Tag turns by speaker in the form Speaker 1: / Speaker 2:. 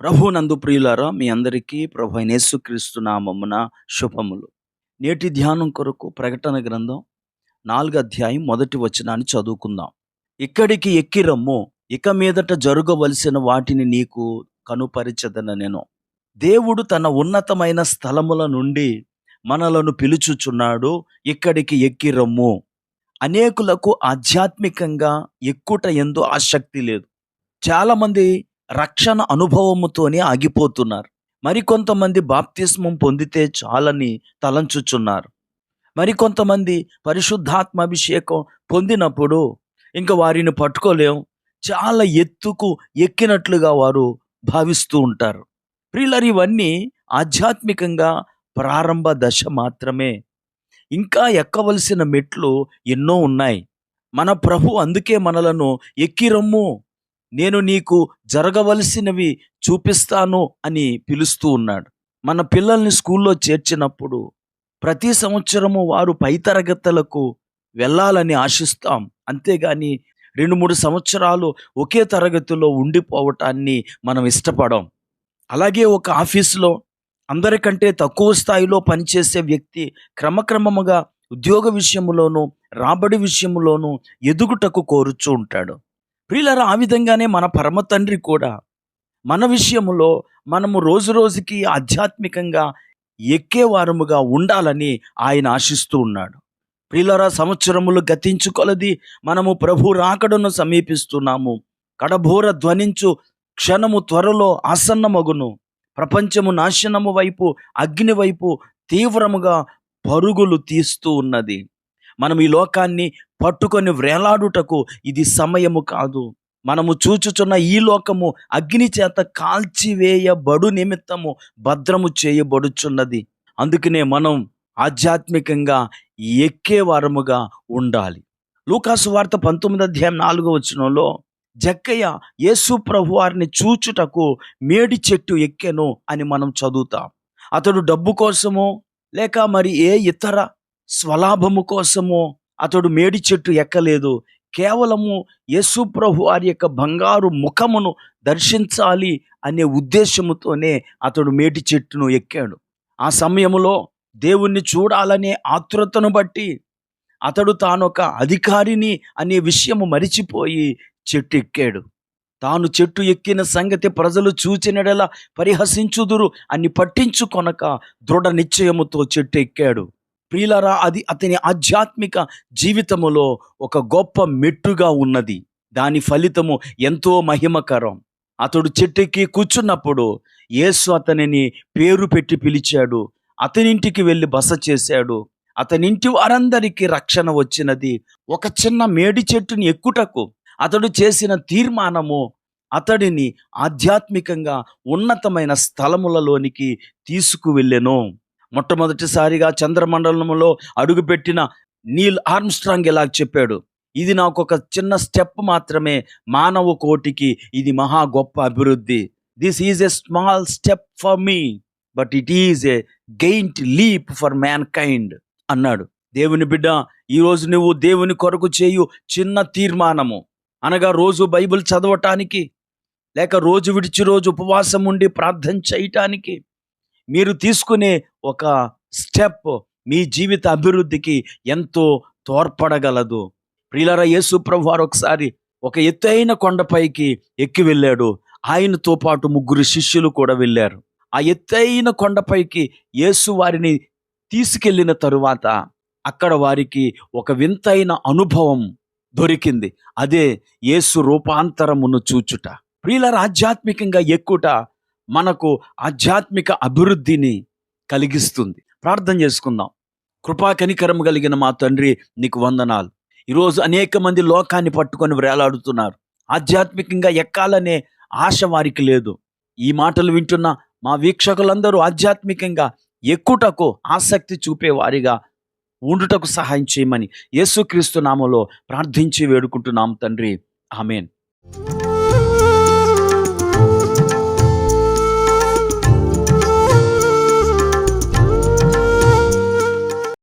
Speaker 1: ప్రభు నందు ప్రియులారా మీ అందరికీ ప్రభు అయిన యేసుక్రీస్తు నామమున శుభములు. నేటి ధ్యానం కొరకు ప్రకటన గ్రంథం నాలుగు అధ్యాయం మొదటి వచనాన్ని చదువుకుందాం. ఇక్కడికి ఎక్కిరమ్ము ఇక మీదట జరగవలసిన వాటిని నీకు కనుపరిచదన నేను. దేవుడు తన ఉన్నతమైన స్థలముల నుండి మనలను పిలుచుచున్నాడు ఇక్కడికి ఎక్కిరమ్ము. అనేకులకు ఆధ్యాత్మికంగా ఎక్కుట ఎందు ఆసక్తి లేదు. చాలామంది రక్షణ అనుభవముతోనే ఆగిపోతున్నారు. మరికొంతమంది బాప్తిస్మం పొందితే చాలని తలంచుచున్నారు. మరికొంతమంది పరిశుద్ధాత్మ అభిషేకం పొందినప్పుడు ఇంకా వారిని పట్టుకోలేం. చాలా ఎత్తుకు ఎక్కినట్లుగా వారు భావిస్తూ ఉంటారు. ప్రియులర్ ఇవన్నీ ఆధ్యాత్మికంగా ప్రారంభ దశ మాత్రమే. ఇంకా ఎక్కవలసిన మెట్లు ఎన్నో ఉన్నాయి. మన ప్రభు అందుకే మనలను ఎక్కిరమ్ము. నేను నీకు జరగవలసినవి చూపిస్తాను అని పిలుస్తూ ఉన్నాడు. మన పిల్లల్ని స్కూల్లో చేర్చినప్పుడు ప్రతి సంవత్సరము వారు పై తరగతులకు వెళ్ళాలని ఆశిస్తాం. అంతేగాని రెండు మూడు సంవత్సరాలు ఒకే తరగతిలో ఉండిపోవటాన్ని మనం ఇష్టపడం అలాగే ఒక ఆఫీసులో అందరికంటే తక్కువ స్థాయిలో పనిచేసే వ్యక్తి క్రమక్రమముగా ఉద్యోగ విషయంలోనూ రాబడి విషయంలోనూ ఎదుగుటకు కోరుచూ ఉంటాడు. ప్రియులరా ఆ విధంగానే మన పరమ తండ్రి కూడా మన విషయంలో మనము రోజు రోజుకి ఆధ్యాత్మికంగా ఎక్కేవారముగా ఉండాలని ఆయన ఆశిస్తూ ఉన్నాడు. ప్రియులరా సంవత్సరములు గతించుకొలది మనము ప్రభు రాకడను సమీపిస్తున్నాము. కడభూర ధ్వనించు క్షణము త్వరలో ఆసన్నమగును. ప్రపంచము నాశనము వైపు అగ్ని వైపు తీవ్రముగా పరుగులు తీస్తూ ఉన్నది. మనం ఈ లోకాన్ని పట్టుకొని వ్రేలాడుటకు ఇది సమయము కాదు. మనము చూచుచున్న ఈ లోకము అగ్ని చేత కాల్చివేయబడు నిమిత్తము భద్రము చేయబడుచున్నది. అందుకనే మనం ఆధ్యాత్మికంగా ఎక్కే వారముగా ఉండాలి. లూకాసు వార్త పంతొమ్మిది అధ్యాయం నాలుగో వచనంలో జక్కయ్య యేసు ప్రభు వారిని చూచుటకు మేడి చెట్టు ఎక్కెను అని మనం చదువుతాం. అతడు డబ్బు కోసమో లేక మరి ఏ ఇతర స్వలాభము కోసము అతడు మేడి చెట్టు ఎక్కలేదు. కేవలము యేసు ప్రభు వారి యొక్క బంగారు ముఖమును దర్శించాలి అనే ఉద్దేశముతోనే అతడు మేటి చెట్టును ఎక్కాడు. ఆ సమయంలో దేవుణ్ణి చూడాలనే ఆతృతను బట్టి అతడు తానొక అధికారిని అనే విషయము మరిచిపోయి చెట్టు ఎక్కాడు తాను చెట్టు ఎక్కిన సంగతి ప్రజలు చూచినడలా పరిహసించుదురు అని పట్టించుకొనక దృఢ నిశ్చయముతో చెట్టు ఎక్కాడు ప్రియులరా అది అతని ఆధ్యాత్మిక జీవితములో ఒక గొప్ప మెట్టుగా ఉన్నది. దాని ఫలితము ఎంతో మహిమకరం. అతడు చెట్టుకి కూర్చున్నప్పుడు యేసు అతనిని పేరు పెట్టి పిలిచాడు. అతనింటికి వెళ్ళి బస చేశాడు. అతనింటి వారందరికీ రక్షణ వచ్చినది. ఒక చిన్న మేడి చెట్టుని ఎక్కుటకు అతడు చేసిన తీర్మానము అతడిని ఆధ్యాత్మికంగా ఉన్నతమైన స్థలములలోనికి తీసుకువెళ్ళెను. మొట్టమొదటిసారిగా చంద్రమండలంలో అడుగుపెట్టిన నీల్ ఆర్మ్స్ట్రాంగ్ ఇలా చెప్పాడు? ఇది నాకు ఒక చిన్న స్టెప్ మాత్రమే మానవ కోటికి ఇది మహా గొప్ప అభివృద్ధి. This is a small step for me but it is a giant leap for mankind అన్నాడు. దేవుని బిడ్డ ఈరోజు నువ్వు దేవుని కొరకు చేయు చిన్న తీర్మానము. అనగా రోజు బైబిల్ చదవటానికి లేక రోజు విడిచి రోజు ఉపవాసం ఉండి ప్రార్థన చేయటానికి. మీరు తీసుకునే ఒక స్టెప్ మీ జీవిత అభివృద్ధికి ఎంతో తోడ్పడగలదు. ప్రియులర యేసు ప్రభువారు ఒకసారి ఒక ఎత్తైన కొండపైకి ఎక్కి వెళ్ళాడు. ఆయనతో పాటు ముగ్గురు శిష్యులు కూడా వెళ్ళారు. ఆ ఎత్తైన కొండపైకి యేసు వారిని తీసుకెళ్ళిన తరువాత అక్కడ వారికి ఒక వింతైన అనుభవం దొరికింది. అదే యేసు రూపాంతరమును చూచుట. ప్రియులర ఆధ్యాత్మికంగా ఎక్కుట మనకు ఆధ్యాత్మిక అభివృద్ధిని కలిగిస్తుంది. ప్రార్థన చేసుకుందాం. కృపా కలిగిన మా తండ్రి నీకు వందనాలు. ఈరోజు అనేక మంది లోకాన్ని పట్టుకొని వేలాడుతున్నారు. ఆధ్యాత్మికంగా ఎక్కాలనే ఆశ వారికి లేదు. ఈ మాటలు వింటున్న మా వీక్షకులందరూ ఆధ్యాత్మికంగా ఎక్కుటకు ఆసక్తి చూపే వారిగా ఉండుటకు సహాయం చేయమని యేసుక్రీస్తు నామలో ప్రార్థించి వేడుకుంటున్నాం తండ్రి. ఆమెన్.